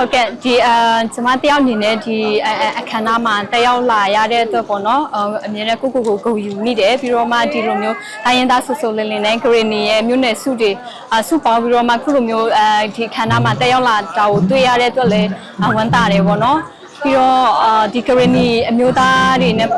ဟုတ်ကဲ့ဒီအကျွန်မတယောက်အနေနဲ့ဒီအအအခမ်းအနားမှာတက်ရောက်လာရတဲ့အတွက်ပေါ့နော်အအမြဲတမ်းကိုကိုကိုဂုဏ်ယူမိတယ်ပြီးတော့မှဒီလိုမျိုးတိုင်းရင်းသားဆူဆူလင်းလင်းနဲ့ဂရီနီရဲ့မြို့နယ်စုတွေအစုပေါင်းပြီးတော့မှခုလိုမျိုးအဲဒီအခမ်းအနားမှာတက်ရောက်လာတာကိုတွေ့ရတဲ့အတွက်လည်းအဝမ်းသာတယ်ပေါ့နော်ပြီးတော့အာဒီကရနီအမျိုးသားတွေနဲ့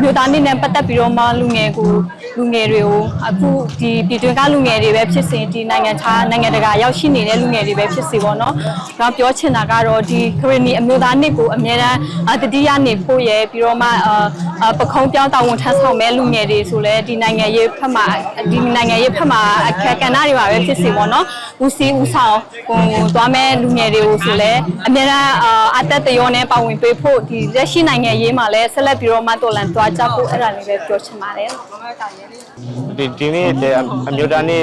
မျိုးသားနေနဲ့ပတ်သက်ပြီးတော့မှလူငယ်ကို လူငယ်တွေကိုအခုဒီပြည်တွင်းကလူငယ်တွေပဲဖြစ်စေဒီနိုင်ငံခြားနိုင်ငံတကာရောက်ရှိနေတဲ့လူငယ်တွေပဲဖြစ်စေပေါ့နော်။ကျွန်တော်ပြောချင်တာကတော့ဒီကရနီအမျိုးသားနှစ်ကိုအများအားအတတိယနေဖို့ရယ်ပြီးတော့မှအာအာပခုံးပြောင်းတာဝန်ထမ်းဆောင်မဲ့လူငယ်တွေဆိုလဲဒီနိုင်ငံရေးဖက်မှာဒီနိုင်ငံရေးဖက်မှာအခက်အခဲတွေပါပဲဖြစ်စေပေါ့နော်။ဦးစီးဦးဆောင်ဟိုသွားမဲ့လူငယ်တွေကိုဆိုလဲအများအားအာအသက်တရောနဲ့ပါဝင်ပေးဖို့ဒီလက်ရှိနိုင်ငံရေးမှာလဲဆက်လက်ပြီးတော့မှတော်လန်တွားကြဖို့အဲ့ဒါလေးပဲပြောချင်ပါတယ်။ ဒီဒီနေ့အမျိုးသားနေ့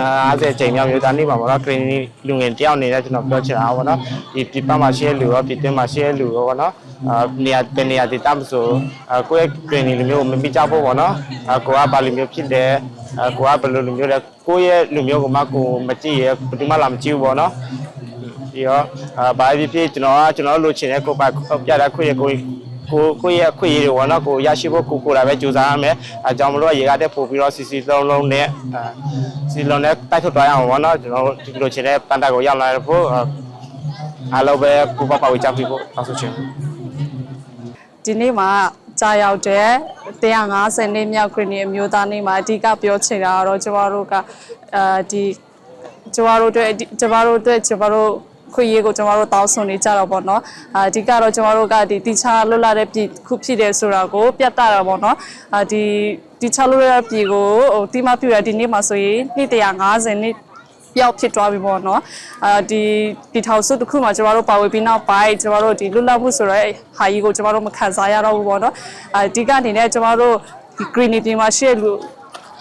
150ချိန်မြောက်အမျိုးသားနေ့မှာပေါ့နော်ဂရင်းလူငယ်တယောက်အနေနဲ့ကျွန်တော်ပြောချင်တာပေါ့နော်ဒီပြပမှာရှဲလူရောပြတင်းမှာရှဲလူရောပေါ့နော်အာနေရာတနေရာဒေသမဆိုအာကိုယ့်ရဲ့ဂရင်းလူမျိုးကိုမပြကြဖို့ပေါ့နော်အာကိုကဘာလူမျိုးဖြစ်တယ်အာကိုကဘယ်လိုလူမျိုးလဲကိုယ့်ရဲ့လူမျိုးကိုမှကိုမကြည့်ရဘယ်သူမှလာမကြည့်ဘူးပေါ့နော်ပြီးတော့အာဘာဖြစ်ဖြစ်ကျွန်တော်ကကျွန်တော်လိုချင်တဲ့ကိုယ်ပိုင်ပြတာခွင့်ရကို ကိုကိုရဲ့အခွင့်အရေးတွေပေါ့နော်ကိုရရှိဖို့ကိုကိုယ်တိုင်ပဲကြိုးစားရမယ်အဲကြောင့်မလို့ရေကားတက်ပို့ပြီးတော့စီစီလုံးလုံးနဲ့အဲစီလုံးနဲ့တိုက်ထုတ်သွားရအောင်ပေါ့နော်ကျွန်တော်ဒီလိုချင်တဲ့ပန်တာကိုရောက်လာဖို့အားလုံးပဲကိုပပဝေးကြပြီဖို့တောင်းဆိုချင်ဒီနေ့မှာကြာရောက်တဲ့150နှစ်မြောက်ခရစ်နီအမျိုးသားနေ့မှာအဓိကပြောချင်တာကတော့ကျမတို့ကအဲဒီကျမတို့အတွက်ကျမတို့အတွက်ကျမတို့ ခွင့်ရေးကိုကျမတို့တောင်းဆိုနေကြတော့ပေါ့နော်အာအဓိကတော့ကျမတို့ကဒီတိချာလွတ်လာတဲ့ပြည်ခုဖြစ်တယ်ဆိုတာကိုပြတ်တာတာပေါ့နော်အာဒီတိချာလွတ်လာတဲ့ပြည်ကိုဟိုတိမပြရဒီနေ့မှာဆိုရင်နှစ်150နှစ်ပျောက်ဖြစ်သွားပြီပေါ့နော်အာဒီဒီထောင်စုတစ်ခုမှာကျမတို့ပါဝင်ပြီးနောက်ပိုင်းကျမတို့ဒီလွတ်လပ်မှုဆိုတဲ့ဟာကြီးကိုကျမတို့မခံစားရတော့ဘူးပေါ့နော်အာဒီကနေနဲ့ကျမတို့ဒီ green ပြည်မှာရှေ့လူ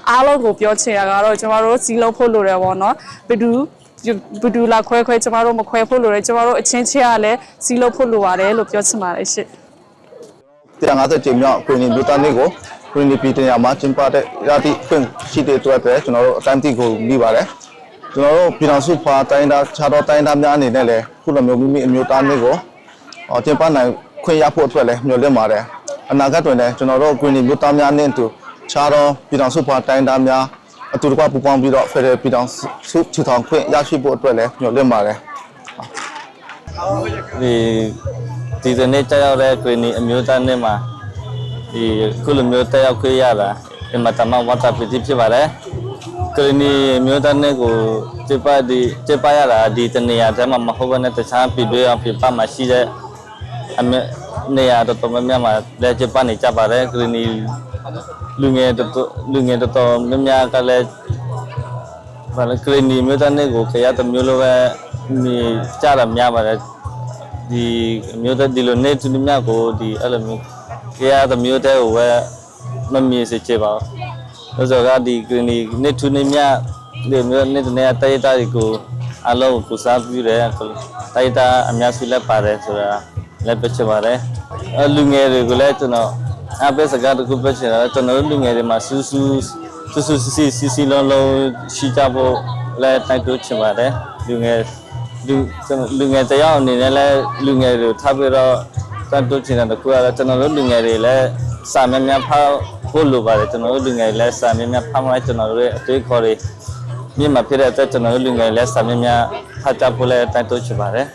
အားလုံးကိုပြောချင်တာကတော့ကျမတို့စီးလုံးဖို့လိုတယ်ပေါ့နော်ဘယ်သူ ဘယ်သူလာခွဲခွဲကျမတို့မခွဲဖို့လိုတယ်ကျမတို့အချင်းချင်းကလည်းစီးလုံးဖို့လိုပါတယ်လို့ပြောချင်ပါတယ်ရှင့်150ကြိမ်မြောက်ကွင်းနီလူသားလေးကိုကွင်းနီပြည်တင်ရမှာကျင်းပတဲ့ရာသီဖွင့်ရှိတဲ့အတွက်ပဲကျွန်တော်တို့အတန်းတိကိုမိပါတယ်ကျွန်တော်တို့ပြည်တော်စုဖွာတိုင်းသားခြားတော်တိုင်းသားများအနေနဲ့လည်းခုလိုမျိုးမိမိအမျိုးသားလေးကိုအော်ကျင်းပနိုင်ခွင့်ရဖို့အတွက်လည်းမျှော်လင့်ပါတယ်အနာဂတ်တွင်လည်းကျွန်တော်တို့ကွင်းနီလူသားများနဲ့အတူခြားတော်ပြည်တော်စုဖွာတိုင်းသားများ အတူတကွပူးပေါင်းပြီးတော့ဖက်ဒရယ်ပြည်တော်စုထူထောင်ခွင့်ရရှိဖို့အတွက်လည်းမျှော်လင့်ပါတယ်ဒီဒီဇနေ့တက်ရောက်တဲ့ green အမျိုးသားနဲ့မှာဒီခုလိုမျိုးတက်ရောက်ခွင့်ရတာအမတမဝတ်တာဖြစ်ဖြစ်ပါတယ် green အမျိုးသားနဲ့ကိုစပဒီစပရတာဒီတနေရာထဲမှာမဟုတ်ဘဲနဲ့တခြားပြည်တွင်းအဖြစ်ပါမှာရှိတဲ့အမေ နေရာတော်တော်များများမှာလက်စပနေကြပါတယ် green လူငယ်တော်တော်လူငယ်တော်တော်များများကလည်းဘာလဲကလနီမျိုးသားနဲ့ကိုခရတမျိုးလိုပဲมีကြတာများပါတယ်ဒီမျိုးသားဒီလိုနေသူများကိုဒီအဲ့လိုမျိုးခရတမျိုးတဲ့ကိုပဲမမြင်စေချင်ပါဘူးလို့ဆိုကဒီကလနီနေသူနေများဒီမျိုးနေတဲ့တိုက်တာကိုအလုံးကိုစားပြတယ်တိုက်တာအများစုလက်ပါတယ်ဆိုတာ လက်ပချပါတယ်အလူငယ်တွေကိုလည်းကျွန်တော်အပိစကားတခုပဲချင်တာကျွန်တော်လူငယ်တွေမှာစူးစူးစူးစူးစီစီစီလုံးလုံးရှိကြဖို့လည်းတိုက်တွန်းချင်ပါတယ်လူငယ်လူလူငယ်တယောက်အနေနဲ့လည်းလူငယ်တွေထားပြီးတော့တိုက်တွန်းချင်တဲ့တခုကတော့ကျွန်တော်တို့လူငယ်တွေလည်းစာများများဖောက်ဖို့လိုပါတယ်ကျွန်တော်တို့လူငယ်တွေလည်းစာများများဖောက်မှလည်းကျွန်တော်တို့ရဲ့အတွေ့အခေါ်တွေမြင့်မှာဖြစ်တဲ့အတွက်ကျွန်တော်တို့လူငယ်တွေလည်းစာများများဖတ်ကြဖို့လည်းတိုက်တွန်းချင်ပါတယ်